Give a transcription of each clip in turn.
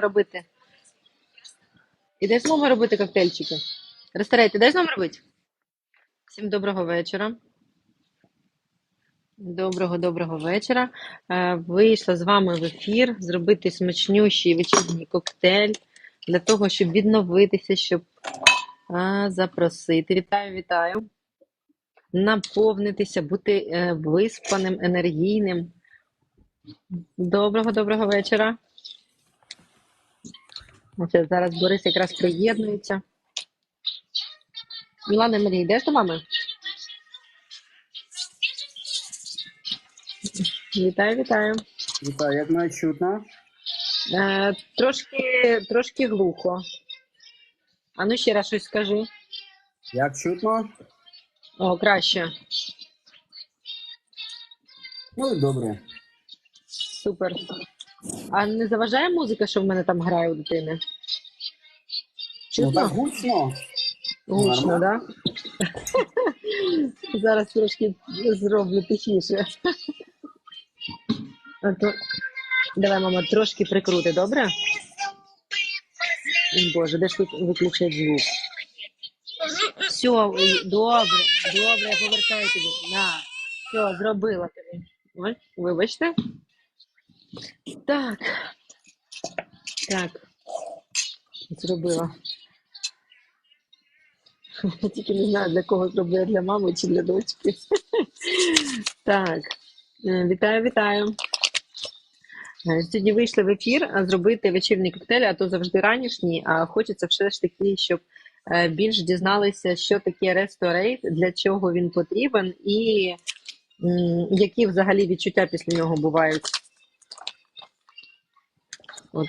робити? Ідеш з нами робити коктейльчики? Ресторейт, ідеш з нами робити? Всім доброго вечора. Доброго доброго вечора. Е, Вийшла з вами в ефір зробити смачнющий вечірній коктейль для того, щоб відновитися, щоб а, запросити. Вітаю, вітаю. Наповнитися, бути е, виспаним, енергійним. Доброго доброго вечора. Оце зараз Борис якраз приєднується. Мілана Марія, йдеш до мами? Вітаю, вітаю. Вітаю, як мене чутно? Е, трошки, трошки глухо. А ну ще раз щось скажи. Як чутно? О, краще. Ну і добре. Супер. А не заважає музика, що в мене там грає у дитини? Ну так гучно. Гучно, так? Да? Зараз трошки зроблю тихіше. Давай, мама, трошки прикрути, добре? Боже, де ж тут виключать звук? Все, добре, добре, я повертаю тобі. На, все, зробила тобі. Вибачте. Так. Так. Зробила. Я тільки не знаю, для кого зробила, для мами чи для дочки. Так. Е, Вітаю, вітаю. Е, Сьогодні вийшли в ефір зробити вечірні коктейлі, а то завжди ранішні, а хочеться все ж таки, щоб е, більш дізналися, що таке ресторейт, для чого він потрібен і які взагалі відчуття після нього бувають. От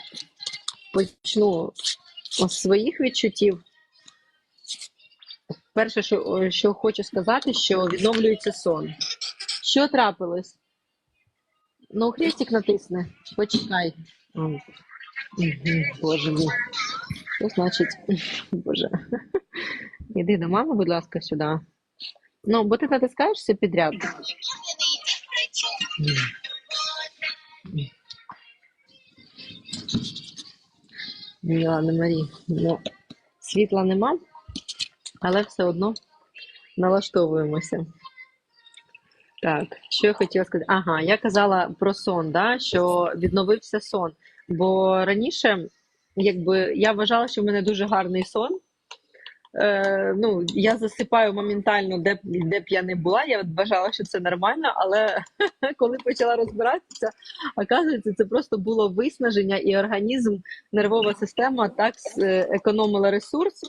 почну з своїх відчуттів. Перше, що, що хочу сказати, що відновлюється сон. Що трапилось? Ну, хрестик натисни. Почекай. Боже мій. Що значить? Боже. Іди до мами, будь ласка, сюди. Ну, бо ти натискаєш все підряд. Ладно, Марі. Ну, світла нема, але все одно налаштовуємося. Так, що я хотіла сказати? Ага, я казала про сон, да, що відновився сон. Бо раніше, якби я вважала, що в мене дуже гарний сон. Е, ну, я засипаю моментально, де, де б я не була. Я вважала, що це нормально, але коли почала розбиратися, оказується, це просто було виснаження, і організм, нервова система так е, економила ресурс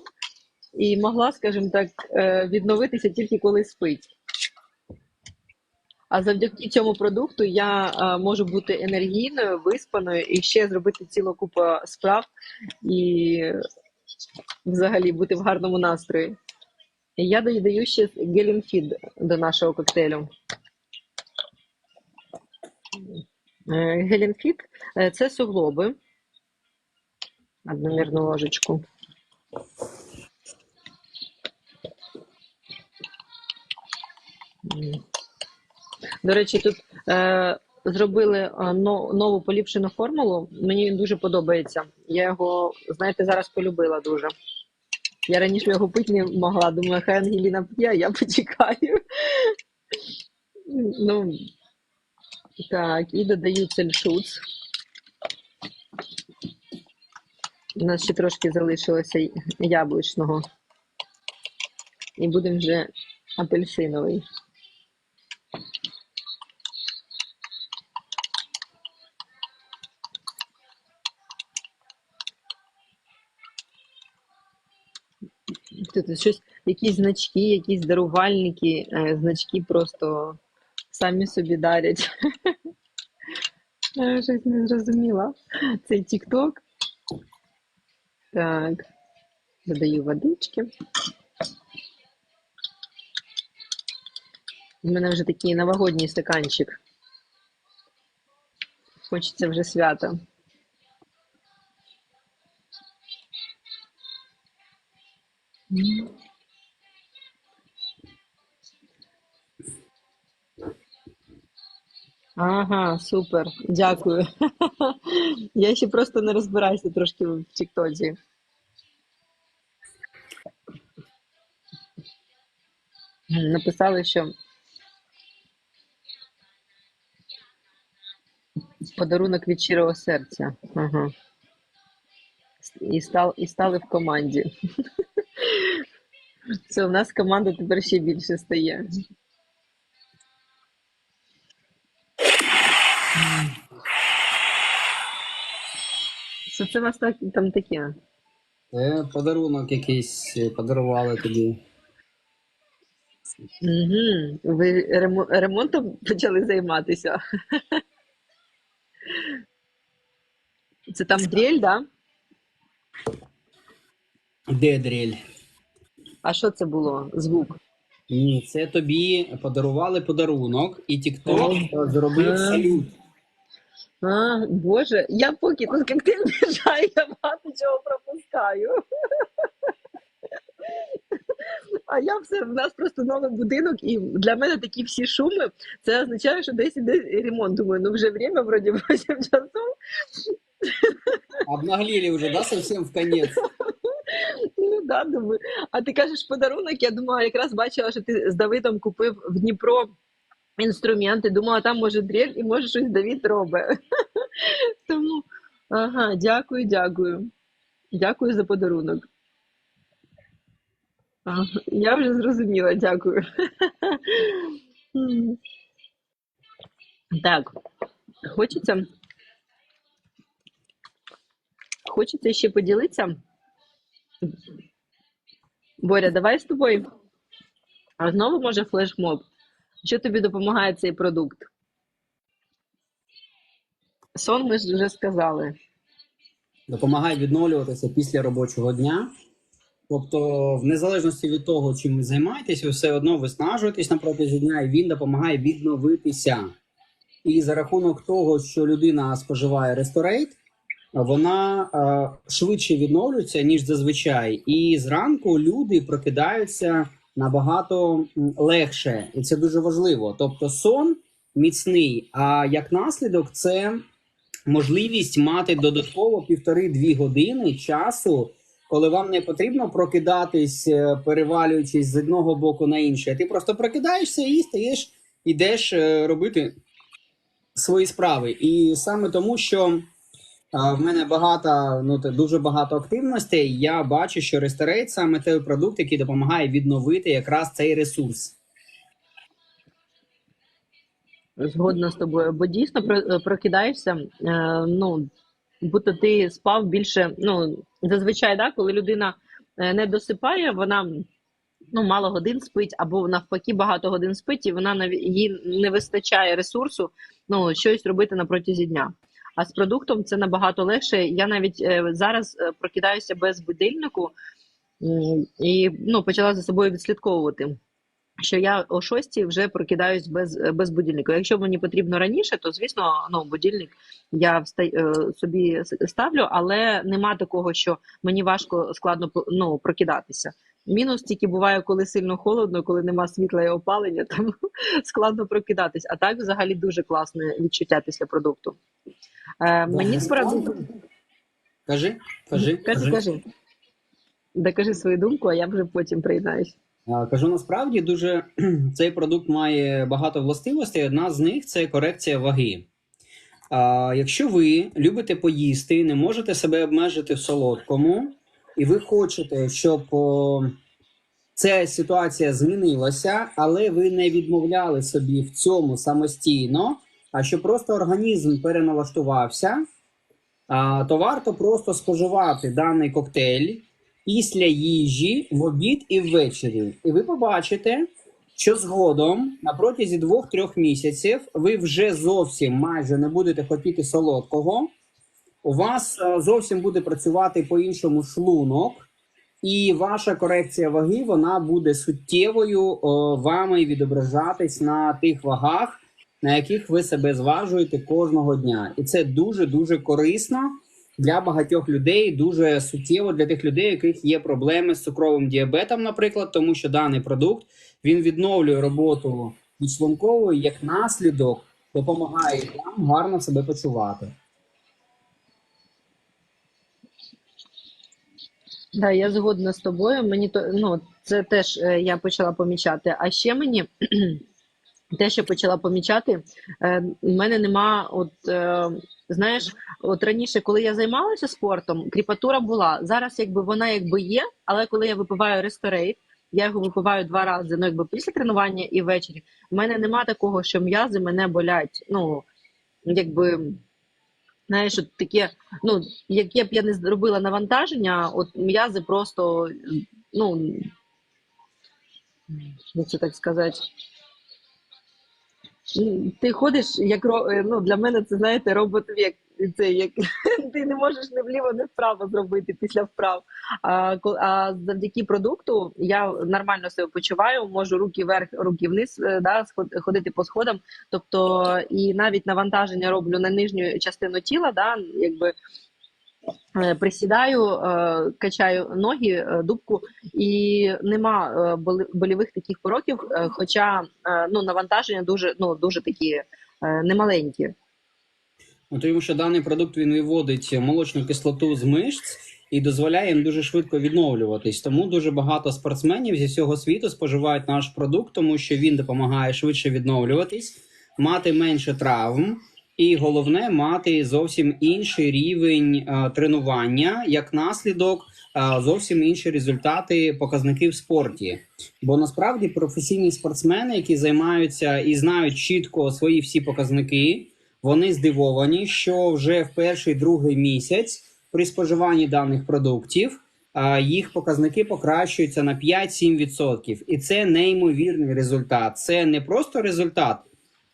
і могла, скажімо так, е, відновитися тільки коли спить. А завдяки цьому продукту я е, можу бути енергійною, виспаною і ще зробити цілу купу справ і взагалі бути в гарному настрої. Я додаю ще гелінфід до нашого коктейлю. Е, Гелінфід е, це суглоби. Одномірну ложечку. До речі, тут е, зробили нову поліпшену формулу. Мені він дуже подобається. Я його, знаєте, зараз полюбила дуже. Я раніше його пити не могла. Думаю, хай Ангеліна п'є, я почекаю. Ну, так, і додаю цельшуц. У нас ще трошки залишилося яблучного. І будемо вже апельсиновий. Щось, якісь значки, якісь дарувальники, е, значки просто самі собі дарять. Щось не зрозуміла. Цей TikTok. Так, додаю водички. У мене вже такий новогодній стаканчик. Хочеться вже свята. Ага, супер. Дякую. Я ще просто не розбираюся трошки в Тіктоці. Написали, що подарунок від щирого серця. Ага. І, стал, і стали в команді. Це у нас команда тепер ще більше стає. Що це у вас так, там таке? Це подарунок якийсь е, подарували тобі. Угу. Ви ремо- ремонтом почали займатися? Це там дрель, да? Де дрель? А що це було? Звук. Ні, це тобі подарували подарунок, і. TikTok зробив салют. А, Боже, я поки тут коктейль біжаю, я багато чого пропускаю. А я все, в нас просто новий будинок, і для мене такі всі шуми, це означає, що десь іде ремонт. Думаю, ну вже время, вроді 8 часов. Обнаглели вже, да, совсем в конец. Ну да, думаю. А ти кажеш подарунок, я думала, якраз бачила, що ти з Давидом купив в Дніпро інструменти. Думала, там може дрель і може щось Давід робить. Тому ага, дякую, дякую. Дякую за подарунок. Я вже зрозуміла, дякую. Так, хочеться. Хочеться ще поділитися. Боря, давай з тобою. А знову може флешмоб. Що тобі допомагає цей продукт? Сон ми ж вже сказали. Допомагає відновлюватися після робочого дня. Тобто, в незалежності від того, чим ви займаєтесь, ви все одно виснажуєтесь на протязі дня, і він допомагає відновитися. І за рахунок того, що людина споживає ресторейт, вона е, швидше відновлюється, ніж зазвичай. І зранку люди прокидаються набагато легше, і це дуже важливо. Тобто, сон міцний, а як наслідок, це можливість мати додатково півтори-дві години часу, коли вам не потрібно прокидатись, е, перевалюючись з одного боку на інший. Ти просто прокидаєшся і стаєш, ідеш е, робити свої справи. І саме тому, що в мене багато, ну дуже багато активностей. Я бачу, що ресторейт саме той продукт, який допомагає відновити якраз цей ресурс. Згодна з тобою, бо дійсно прокидаєшся, е, ну, будто ти спав більше. Ну, зазвичай, да, коли людина е, не досипає, вона ну, мало годин спить, або навпаки багато годин спить, і вона їй не вистачає ресурсу ну, щось робити на протязі дня. А з продуктом це набагато легше. Я навіть е, зараз е, прокидаюся без будильнику і ну, почала за собою відслідковувати що я о 6 вже прокидаюсь без, без будильника. Якщо мені потрібно раніше, то звісно, ну будильник я вста... е, собі ставлю, але нема такого, що мені важко складно ну, прокидатися. Мінус тільки буває, коли сильно холодно, коли нема світла і опалення, тому складно прокидатись. А так взагалі дуже класне відчуття після продукту. Мені справді Кажи, кажи, кажи, кажи. Докажи свою думку, а я вже потім приєднаюсь. Кажу насправді, дуже цей продукт має багато властивостей. Одна з них це корекція ваги. А, якщо ви любите поїсти, не можете себе обмежити в солодкому, і ви хочете, щоб о, ця ситуація змінилася, але ви не відмовляли собі в цьому самостійно, а що просто організм переналаштувався, то варто просто споживати даний коктейль після їжі в обід і ввечері. І ви побачите, що згодом на протязі двох-трьох місяців ви вже зовсім майже не будете хотіти солодкого. У вас е, зовсім буде працювати по-іншому шлунок, і ваша корекція ваги вона буде суттєвою о, вами відображатись на тих вагах, на яких ви себе зважуєте кожного дня. І це дуже дуже корисно для багатьох людей, дуже суттєво для тих людей, яких є проблеми з цукровим діабетом, наприклад, тому що даний продукт він відновлює роботу підшлункової як наслідок. допомагають нам гарно себе почувати. Да, я згодна з тобою. Мені то ну це теж е, я почала помічати. А ще мені те, що почала помічати, е, в мене нема, от е, знаєш, от раніше, коли я займалася спортом, кріпатура була. Зараз якби вона якби є, але коли я випиваю ресторейт, я його випиваю два рази, ну якби після тренування і ввечері. В мене нема такого, що м'язи мене болять. Ну якби. Знаєш, от таке, ну, яке б я не зробила навантаження, от м'язи просто, ну, як це так сказати, ти ходиш, як е, ну, для мене це, знаєте, робот вік. Це як ти не можеш не вліво, не вправо зробити після вправ. А, а завдяки продукту я нормально себе почуваю, можу руки вверх, руки вниз, е, да, ходити по сходам. Тобто, і навіть навантаження роблю на нижню частину тіла, да, якби присідаю, е, качаю ноги, е, дубку, і нема е, болівих таких пороків, е, хоча е, ну, навантаження дуже, ну, дуже такі е, немаленькі. Ну, тому що даний продукт він виводить молочну кислоту з мишць і дозволяє їм дуже швидко відновлюватись. Тому дуже багато спортсменів зі всього світу споживають наш продукт, тому що він допомагає швидше відновлюватись, мати менше травм, і головне мати зовсім інший рівень е, тренування, як наслідок. е, Зовсім інші результати, показники в спорті. Бо насправді професійні спортсмени, які займаються і знають чітко свої всі показники, вони здивовані, що вже в перший другий місяць при споживанні даних продуктів а, їх показники покращуються на 5-7%. І це неймовірний результат. Це не просто результат,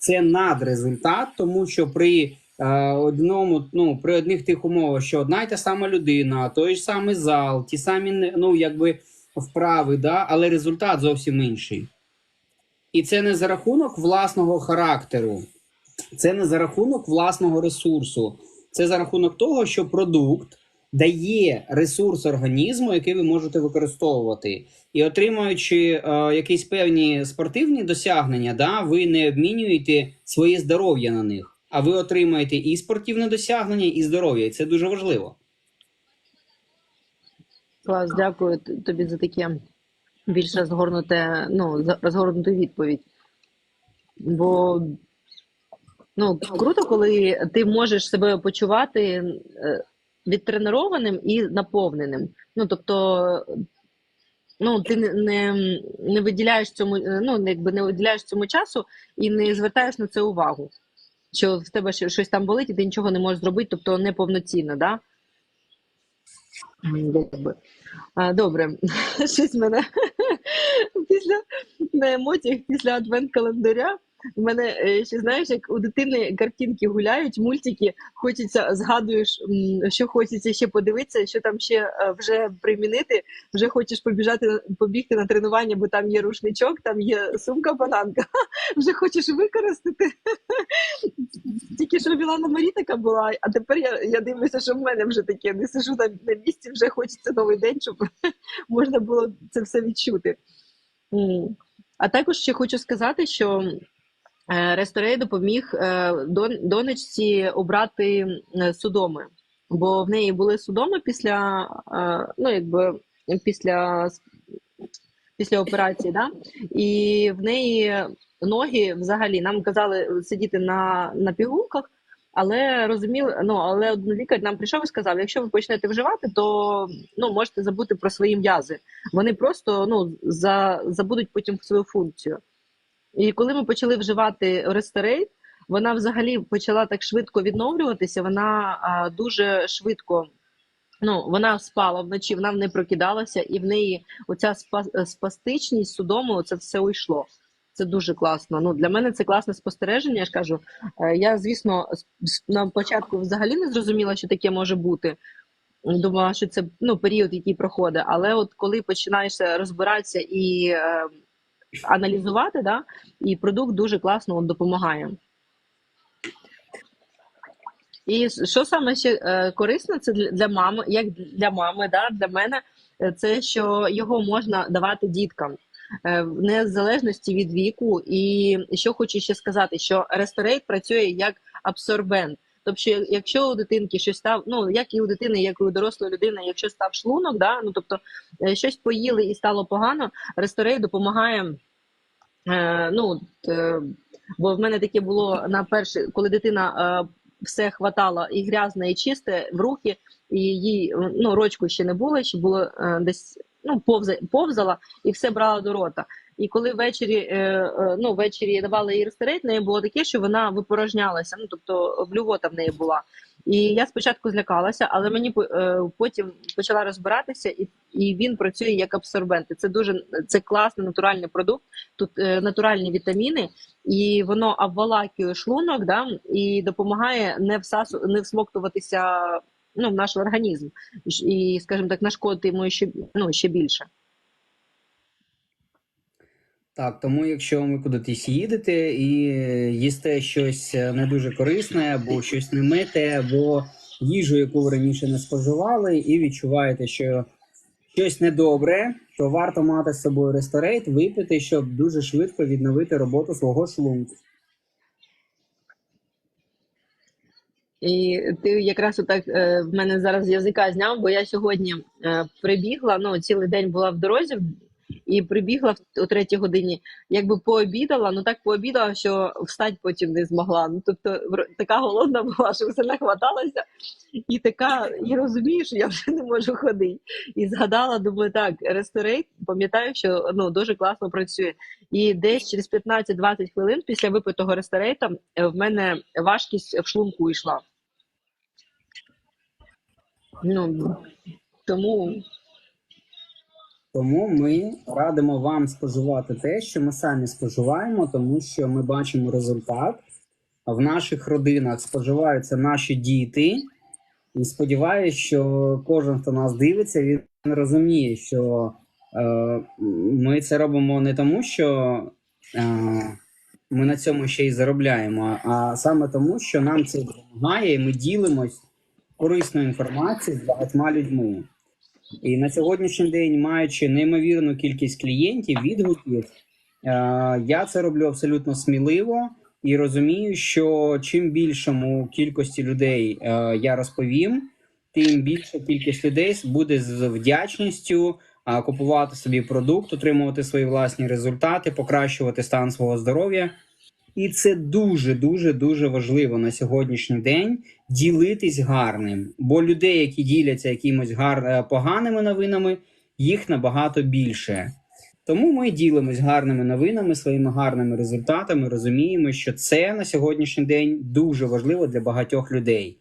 це надрезультат, тому що при е, одному, ну при одних тих умовах, що одна й та сама людина, той ж самий зал, ті самі ну якби вправи, да, але результат зовсім інший. І це не за рахунок власного характеру, це не за рахунок власного ресурсу, це за рахунок того, що продукт дає ресурс організму, який ви можете використовувати. І отримуючи е, якісь певні спортивні досягнення, да, ви не обмінюєте своє здоров'я на них, а ви отримаєте і спортивне досягнення, і здоров'я. І це дуже важливо. Клас, дякую тобі за таке більш розгорнуте, ну, розгорнуту відповідь. Бо ну, круто, коли ти можеш себе почувати е, відтренованим і наповненим. Ну, тобто, ну, ти не, не, виділяєш цьому, е, ну, якби не виділяєш цьому часу і не звертаєш на це увагу. Що в тебе щось там болить, і ти нічого не можеш зробити, тобто неповноцінно, да? Якби. А, добре, щось мене після на емоціях після адвент-календаря. У мене е, ще знаєш, як у дитини картинки гуляють, мультики, хочеться, згадуєш, що хочеться ще подивитися, що там ще е, вже примінити. Вже хочеш побіжати побігти на тренування, бо там є рушничок, там є сумка бананка. Вже хочеш використати. Тільки що Мілана Марі була, а тепер я, я дивлюся, що в мене вже таке. Не сижу на, на місці, вже хочеться новий день, щоб можна було це все відчути. А також ще хочу сказати, що Ресторей допоміг е, донечці обрати е, судоми, бо в неї були судоми після, е, ну, якби, після, після операції, да? і в неї ноги взагалі нам казали сидіти на, на пігулках. Але розуміли, ну але один лікар нам прийшов і сказав: якщо ви почнете вживати, то ну можете забути про свої м'язи. Вони просто ну за забудуть потім свою функцію. І коли ми почали вживати Рестерейт, вона взагалі почала так швидко відновлюватися. Вона а, дуже швидко. Ну, вона спала вночі, вона не прокидалася, і в неї оця спа- спастичність судому, це все уйшло. Це дуже класно. Ну для мене це класне спостереження. Я ж кажу, Е, я звісно на початку взагалі не зрозуміла, що таке може бути. Думала, що це ну період, який проходить. Але от коли починаєш розбиратися і е, аналізувати, да, і продукт дуже класно от, допомагає. І що саме ще е, корисно, це для, мами, як для мами, да, для мене, е, це що його можна давати діткам. е, в незалежності від віку. І що хочу ще сказати, що Ресторейт працює як абсорбент. Тобто, якщо у дитинки щось став, ну як і у дитини, як і у дорослої людини, якщо став шлунок, да, ну тобто щось поїли і стало погано, Ресторейт допомагає. Е, ну, е, бо в мене таке було на перше, коли дитина е, все хватало і грязне, і чисте в руки, і їй ну, рочку ще не було, чи було десь ну, повза, повзала і все брала до рота. І коли ввечері, ну, ввечері давали їй рестерейт, в неї було таке, що вона випорожнялася, ну тобто блювота в неї була. І я спочатку злякалася, але мені е, потім почала розбиратися, і і він працює як абсорбент. Це дуже це класний натуральний продукт. Тут е, натуральні вітаміни, і воно обволакує шлунок, да, і допомагає не всасу, не всмоктуватися ну, в наш організм, і, скажімо так, нашкодити йому ще ну, ще більше. Так, тому якщо ви кудись їдете і їсте щось не дуже корисне, або щось не мите, або їжу, яку ви раніше не споживали, і відчуваєте, що щось недобре, то варто мати з собою ресторейт, випити, щоб дуже швидко відновити роботу свого шлунку. І ти якраз отак е, в мене зараз язика зняв, бо я сьогодні е, прибігла. Ну цілий день була в дорозі і прибігла о третій годині. Якби пообідала, ну так пообідала, що встати потім не змогла. Ну тобто така голодна була, що все нахваталася, і така, і розумію, що я вже не можу ходити. І згадала, думаю, так, ресторейт, пам'ятаю, що ну дуже класно працює. І десь через 15-20 хвилин після випитого ресторейта в мене важкість в шлунку йшла. Ну, тому тому ми радимо вам споживати те, що ми самі споживаємо, тому що ми бачимо результат. В наших родинах споживаються наші діти, і сподіваюся, що кожен, хто нас дивиться, він розуміє, що е, ми це робимо не тому, що е, ми на цьому ще й заробляємо, а саме тому, що нам це допомагає, і ми ділимось корисною інформацією з багатьма людьми. І на сьогоднішній день, маючи неймовірну кількість клієнтів, відгуків, е, я це роблю абсолютно сміливо і розумію, що чим більшому кількості людей е, я розповім, тим більша кількість людей буде з вдячністю е, купувати собі продукт, отримувати свої власні результати, покращувати стан свого здоров'я. І це дуже дуже дуже важливо на сьогоднішній день ділитись гарним. Бо людей, які діляться якимось гар... Е, поганими новинами, їх набагато більше. Тому ми ділимось гарними новинами, своїми гарними результатами. Розуміємо, що це на сьогоднішній день дуже важливо для багатьох людей.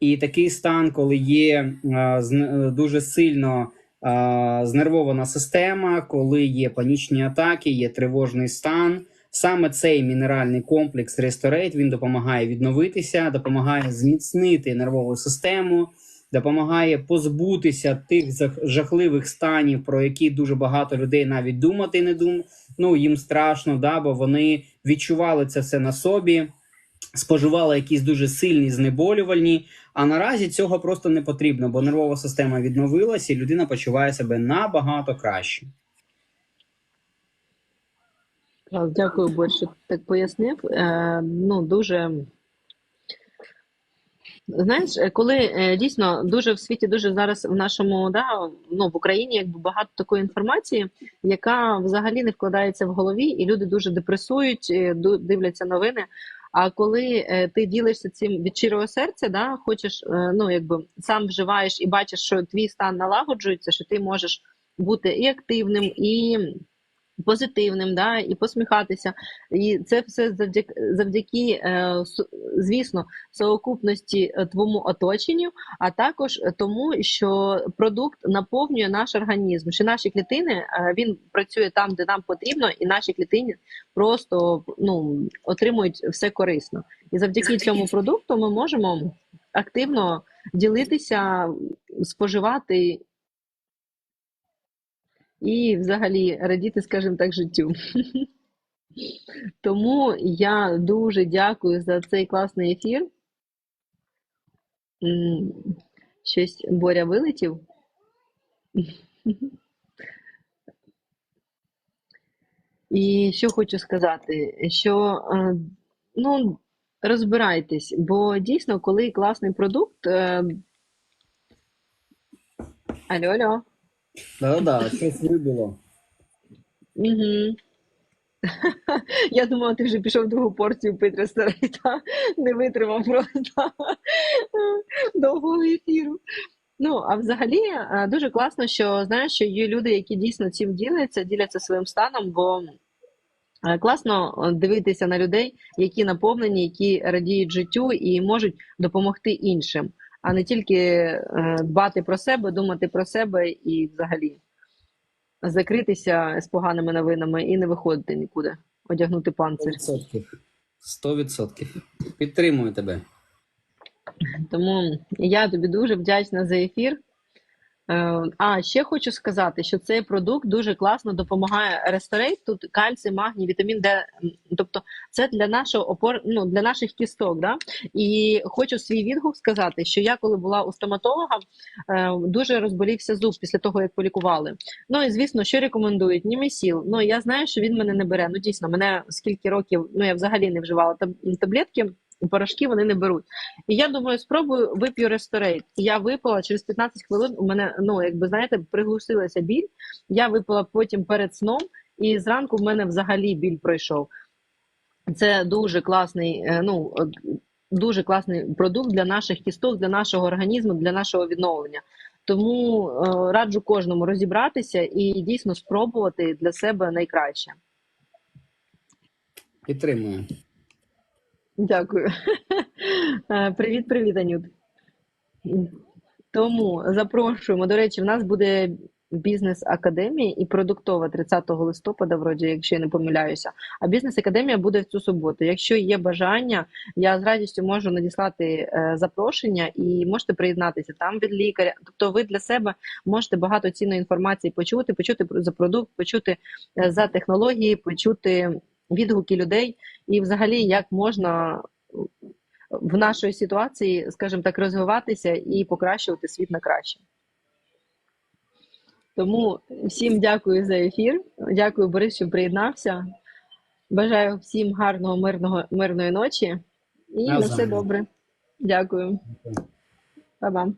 І такий стан, коли є а, е, з, е, дуже сильно а, знервована система, коли є панічні атаки, є тривожний стан. Саме цей мінеральний комплекс Restorate, він допомагає відновитися, допомагає зміцнити нервову систему, допомагає позбутися тих жахливих станів, про які дуже багато людей навіть думати не дум... Ну їм страшно, да, бо вони відчували це все на собі, споживали якісь дуже сильні знеболювальні. А наразі цього просто не потрібно, бо нервова система відновилася, і людина почуває себе набагато краще. Дякую, Борь, що так пояснив. Е, ну, дуже. Знаєш, коли е, дійсно дуже в світі, дуже зараз в нашому да, ну, в Україні якби багато такої інформації, яка взагалі не вкладається в голові, і люди дуже депресують, е, дивляться новини. А коли ти ділишся цим від щирого серця, да, хочеш, ну якби сам вживаєш і бачиш, що твій стан налагоджується, що ти можеш бути і активним, і позитивним, да, і посміхатися. І це все завдяки, завдяки е, звісно, совокупності е, твоєму оточенню, а також тому, що продукт наповнює наш організм. Що наші клітини е, він працює там, де нам потрібно, і наші клітини просто ну, отримують все корисно. І завдяки цьому продукту ми можемо активно ділитися, споживати і взагалі радіти, скажімо так, життю. Тому я дуже дякую за цей класний ефір. Щось Боря вилетів. І що хочу сказати, що е, ну, розбирайтесь, бо дійсно, коли класний продукт. е, Алло, алло. Да-да, щось вибило. Угу. Я думала, ти вже пішов другу порцію пити ресторейта, не витримав просто довгого ефіру. Ну, а взагалі е, дуже класно, що знаєш, що є люди, які дійсно цим діляться, діляться своїм станом, бо е, класно дивитися на людей, які наповнені, які радіють життю і можуть допомогти іншим, а не тільки е, дбати про себе, думати про себе і взагалі закритися з поганими новинами і не виходити нікуди, одягнути панцир. 100%. 100%. Підтримую тебе. Тому я тобі дуже вдячна за ефір. Е, А ще хочу сказати, що цей продукт дуже класно допомагає ресторейт. Тут кальцій, магній, вітамін Д. Тобто, це для нашого опор, ну для наших кісток. Да? І хочу свій відгук сказати, що я, коли була у стоматолога, е, дуже розболівся зуб після того, як полікували. Ну і звісно, що рекомендують? Німесіл. Ну я знаю, що він мене не бере. Ну дійсно, мене скільки років, ну я взагалі не вживала таб- таблетки. Порошки вони не беруть. І я думаю, спробую вип'ю ресторейт. Я випила через 15 хвилин. У мене ну якби знаєте, приглушилася біль. Я випила потім перед сном, і зранку в мене взагалі біль пройшов. Це дуже класний, е, ну дуже класний продукт для наших кісток, для нашого організму, для нашого відновлення. Тому е, раджу кожному розібратися і дійсно спробувати для себе найкраще. Підтримую. Дякую. Е, Привіт, привіт, Анют. Тому запрошуємо. До речі, в нас буде бізнес-академія і продуктова 30 листопада, вроді, якщо я не помиляюся. А бізнес-академія буде в цю суботу. Якщо є бажання, я з радістю можу надіслати е, запрошення і можете приєднатися там від лікаря. Тобто, ви для себе можете багато цінної інформації почути, почути за продукт, почути е, за технології, почути відгуки людей і взагалі як можна в нашій ситуації, скажімо так, розвиватися і покращувати світ на краще. Тому всім дякую за ефір. Дякую, Борис, що приєднався. Бажаю всім гарного, мирного, мирної ночі і на все добре. Дякую. Па-бам.